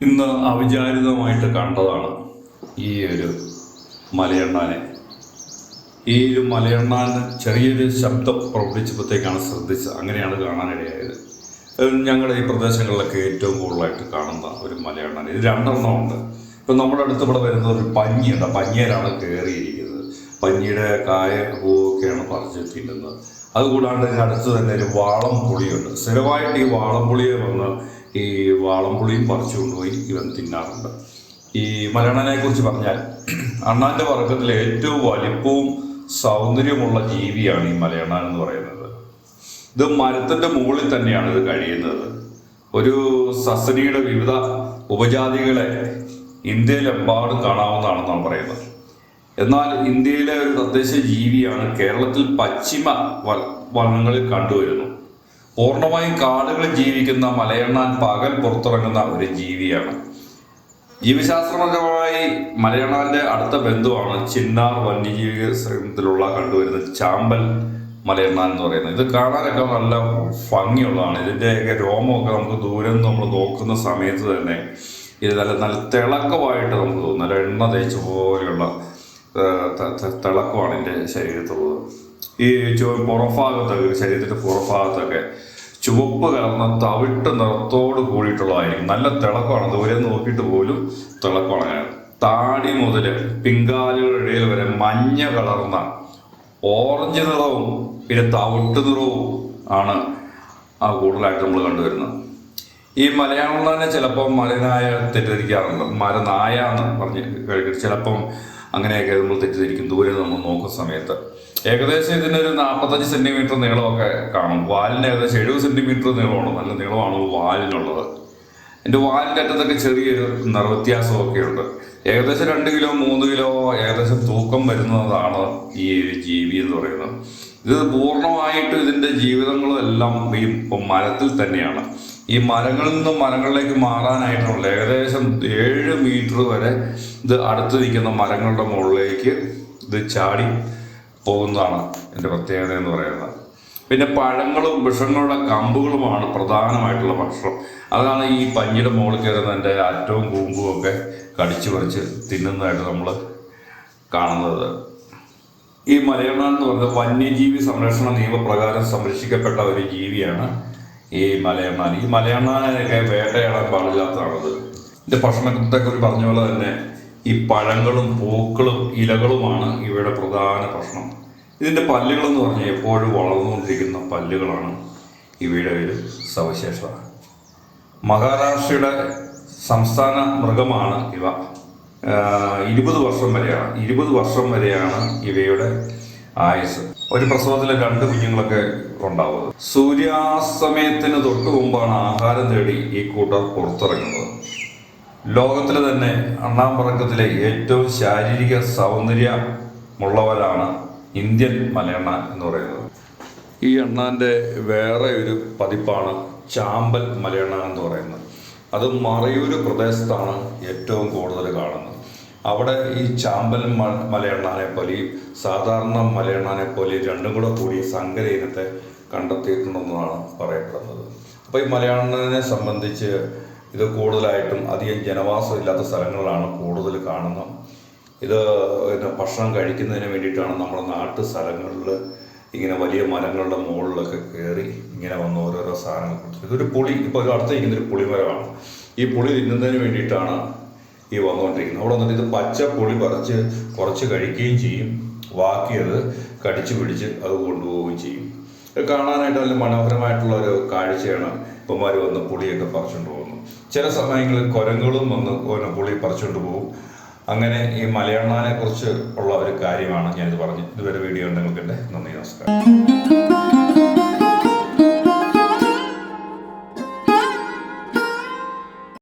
ഇന്ന് അവിചാരിതമായിട്ട് കണ്ടതാണ് ഈ ഒരു മലയണ്ണാനെ. ഈ ഒരു മലയണ്ണാൻ ചെറിയൊരു ശബ്ദം പ്രവർത്തിച്ചപ്പോഴത്തേക്കാണ് ശ്രദ്ധിച്ചത്. അങ്ങനെയാണ് കാണാനിടയായത്. ഞങ്ങളുടെ ഈ പ്രദേശങ്ങളിലൊക്കെ ഏറ്റവും കൂടുതലായിട്ട് കാണുന്ന ഒരു മലയണ്ണാൻ. ഇത് രണ്ടെണ്ണം ഉണ്ട്. ഇപ്പം നമ്മുടെ അടുത്ത് ഇവിടെ വരുന്ന ഒരു പഞ്ഞിയുണ്ട്. പഞ്ഞിയിലാണ് കയറിയിരിക്കുന്നത്. പഞ്ഞിയുടെ കായ പൂവൊക്കെയാണ് പറിച്ച് തിന്നുന്നത് അതുകൂടാണ്ട് ഇതിനടുത്ത് തന്നെ ഒരു വാളം പുളിയുണ്ട് സ്ഥിരമായിട്ട് ഈ വാളം പുളിയെ വന്ന് ഈ വാളംപുളിയും പറിച്ചു കൊണ്ടുപോയി ഇവൻ തിന്നാറുണ്ട്. ഈ മലയണ്ണനെ കുറിച്ച് പറഞ്ഞാൽ അണ്ണാന്റെ വർഗത്തിലെ ഏറ്റവും വലിപ്പവും സൗന്ദര്യമുള്ള ജീവിയാണ് ഈ മലയണ്ണൻ എന്ന് പറയുന്നത്. ഇത് മരത്തിന്റെ മുകളിൽ തന്നെയാണ് ഇത് കഴിയുന്നത്. ഒരു സസനിയുടെ വിവിധ ഉപജാതികളെ ഇന്ത്യയിലെമ്പാടും കാണാവുന്നതാണെന്നാണ് പറയുന്നത്. എന്നാൽ ഇന്ത്യയിലെ ഒരു തദ്ദേശ ജീവിയാണ് കേരളത്തിൽ പശ്ചിമ വനങ്ങളിൽ കണ്ടുവരുന്നു. പൂർണമായും കാടുകളിൽ ജീവിക്കുന്ന മലയണ്ണാൻ പകൽ പുറത്തിറങ്ങുന്ന ഒരു ജീവിയാണ്. ജീവിശാസ്ത്രപരമായി മലയണ്ണാന്റെ അടുത്ത ബന്ധുവാണ് ചിന്നാർ വന്യജീവി ശ്രമത്തിലുള്ള കണ്ടുവരുന്ന ചാമ്പൽ മലയണ്ണാൻ എന്ന് പറയുന്നത്. ഇത് കാണാനൊക്കെ നല്ല ഭംഗിയുള്ളതാണ്. ഇതിന്റെയൊക്കെ രോമമൊക്കെ നമുക്ക് ദൂരെ നിന്ന് നമ്മൾ നോക്കുന്ന സമയത്ത് തന്നെ ഇത് നല്ല നല്ല തിളക്കമായിട്ട് നമുക്ക് തോന്നും. നല്ല എണ്ണ തേച്ച പോലെയുള്ള തിളക്കമാണ് എന്റെ ശരീരത്തുള്ളത് ഈ പുറഭാഗത്തൊക്കെ ശരീരത്തിന്റെ പുറഭാഗത്തൊക്കെ ചുവപ്പ് കലർന്ന തവിട്ട് നിറത്തോട് കൂടിയിട്ടുള്ളതായിരിക്കും. നല്ല തിളക്കമാണ്. ദൂരെ നോക്കിയിട്ട് പോലും തിളക്കമാണ് താടി മുതൽ പിങ്കാലുകളുടെ ഇടയിൽ വരെ മഞ്ഞ കലർന്ന ഓറഞ്ച് നിറവും പിന്നെ തവിട്ട് നിറവും ആണ് ആ കൂടുതലായിട്ട് നമ്മൾ കണ്ടുവരുന്നത്. ഈ മലയാളം തന്നെ ചിലപ്പം മലനായ തെറ്റിദ്ധരിക്കാറുണ്ട്. മരനായ എന്ന് പറഞ്ഞ് ചിലപ്പം അങ്ങനെയൊക്കെ നമ്മൾ തെറ്റിദ്ധരിക്കും. ദൂരെ നമ്മൾ നോക്കുന്ന സമയത്ത്. ഏകദേശം ഇതിനൊരു നാൽപ്പത്തഞ്ച് സെന്റിമീറ്റർ നീളമൊക്കെ കാണും. വാലിന് ഏകദേശം എഴുപത് സെന്റിമീറ്റർ നീളമാണ്. നല്ല നീളമാണ് വാലിനുള്ളത്. എന്റെ വാലിന്റെ അറ്റത്തൊക്കെ ചെറിയൊരു നിറവ്യത്യാസമൊക്കെ ഉണ്ട്. ഏകദേശം രണ്ട് കിലോ മൂന്ന് കിലോ ഏകദേശം തൂക്കം വരുന്നതാണ് ഈ ജീവി എന്ന് പറയുന്നത്. ഇത് പൂർണമായിട്ടും ഇതിന്റെ ജീവിതങ്ങളും എല്ലാം ഈ മരത്തിൽ തന്നെയാണ്. ഈ മരങ്ങളിൽ നിന്നും മരങ്ങളിലേക്ക് മാറാനായിട്ടുള്ള ഏകദേശം ഏഴ് മീറ്റർ വരെ ഇത് അടുത്ത് നിൽക്കുന്ന മരങ്ങളുടെ മുകളിലേക്ക് ഇത് ചാടി പോകുന്നതാണ് എന്റെ പ്രത്യേകത എന്ന് പറയുന്നത്. പിന്നെ പഴങ്ങളും വിഷങ്ങളുടെ കമ്പുകളുമാണ് പ്രധാനമായിട്ടുള്ള ഭക്ഷണം. അതാണ് ഈ പഞ്ഞിയുടെ മുകളിൽ കയറുന്ന എന്റെ അറ്റവും കൂമ്പും ഒക്കെ കടിച്ചു പറിച്ച് തിന്നുന്നതായിട്ട് നമ്മൾ കാണുന്നത്. ഈ മലയാളം എന്ന് പറയുന്നത് വന്യജീവി സംരക്ഷണ നിയമപ്രകാരം സംരക്ഷിക്കപ്പെട്ട ഒരു ജീവിയാണ് ഈ മലയന്മാർ ഈ മലയണ്ണാനൊക്കെ വേട്ടയാടാൻ പാടില്ലാത്തതാണത്. ഇതിന്റെ ഭക്ഷണത്തെക്കുറിച്ച് പറഞ്ഞ പോലെ തന്നെ ഈ പഴങ്ങളും പൂക്കളും ഇലകളുമാണ് ഇവയുടെ പ്രധാന പ്രശ്നം ഇതിന്റെ പല്ലുകൾ എന്ന് പറഞ്ഞാൽ എപ്പോഴും വളർന്നുകൊണ്ടിരിക്കുന്ന പല്ലുകളാണ് ഇവയുടെ ഒരു സവിശേഷത. മഹാരാഷ്ട്രയുടെ സംസ്ഥാന മൃഗമാണ് ഇവ. ഇരുപത് വർഷം വരെയാണ് ഇരുപത് വർഷം വരെയാണ് ഇവയുടെ ആയുസ്. ഒരു പ്രസവത്തിലെ രണ്ട് കുഞ്ഞുങ്ങളൊക്കെ ഉണ്ടാവുന്നത് സൂര്യാസ്തമയത്തിന് തൊട്ട് മുമ്പാണ് ആഹാരം തേടി ഈ കൂട്ടർ പുറത്തിറങ്ങുന്നത്. ലോകത്തിലെ തന്നെ അണ്ണാമ്പറക്കത്തിലെ ഏറ്റവും ശാരീരിക സൗന്ദര്യമുള്ളവരാണ് ഇന്ത്യൻ മലയണ്ണ എന്ന് പറയുന്നത്. ഈ എണ്ണാന്റെ വേറെ ഒരു പതിപ്പാണ് ചാമ്പൽ മലയണ്ണ എന്ന് പറയുന്നത്. അത് മറയൂര് പ്രദേശത്താണ് ഏറ്റവും കൂടുതൽ കാണുന്നത്. അവിടെ ഈ ചാമ്പൽ മലയണ്ണാനെ ഈ സാധാരണ മലയണ്ണാനെ പോലെ രണ്ടും കൂടെ കൂടി സങ്കര ഇനത്തെ കണ്ടെത്തിയിട്ടുണ്ടെന്നാണ് പറയപ്പെടുന്നത്. അപ്പോൾ ഈ മലയാളിനെ സംബന്ധിച്ച് ഇത് കൂടുതലായിട്ടും അധികം ജനവാസം ഇല്ലാത്ത സ്ഥലങ്ങളിലാണ് കൂടുതൽ കാണുന്നത്. ഇത് ഭക്ഷണം കഴിക്കുന്നതിന് വേണ്ടിയിട്ടാണ് നമ്മുടെ നാട്ടു സ്ഥലങ്ങളിൽ ഇങ്ങനെ വലിയ മരങ്ങളുടെ മുകളിലൊക്കെ കയറി ഇങ്ങനെ വന്ന ഓരോരോ സാധനങ്ങൾ ഇതൊരു പുളി ഇപ്പോൾ അടുത്ത് ഇരിക്കുന്ന പുളിമരമാണ്. ഈ പുളി തിന്നുന്നതിന് വേണ്ടിയിട്ടാണ് ഈ വന്നുകൊണ്ടിരിക്കുന്നത്. അവിടെ വന്നിട്ട് ഇത് പച്ച പുളി പറിച്ച് കുറച്ച് കഴിക്കുകയും ചെയ്യും. ബാക്കി അത് കടിച്ചു പിടിച്ച് അത് കൊണ്ടുപോവുകയും ചെയ്യും. കാണാനായിട്ട് നല്ല മനോഹരമായിട്ടുള്ള ഒരു കാഴ്ചയാണ് ഇപ്പന്മാർ വന്ന് പുളിയൊക്കെ പറിച്ചുകൊണ്ട് പോകുന്നു ചില സമയങ്ങളിൽ കൊരങ്ങളും വന്ന് പിന്നെ പുളി പറിച്ചുകൊണ്ട് പോകും. അങ്ങനെ ഈ മലയാളനെ കുറിച്ച് ഉള്ള ഒരു കാര്യമാണ് ഞാനിത് പറഞ്ഞു. ഇതുവരെ വീഡിയോ ഉണ്ടെങ്കിൽ നന്ദി നമസ്കാരം.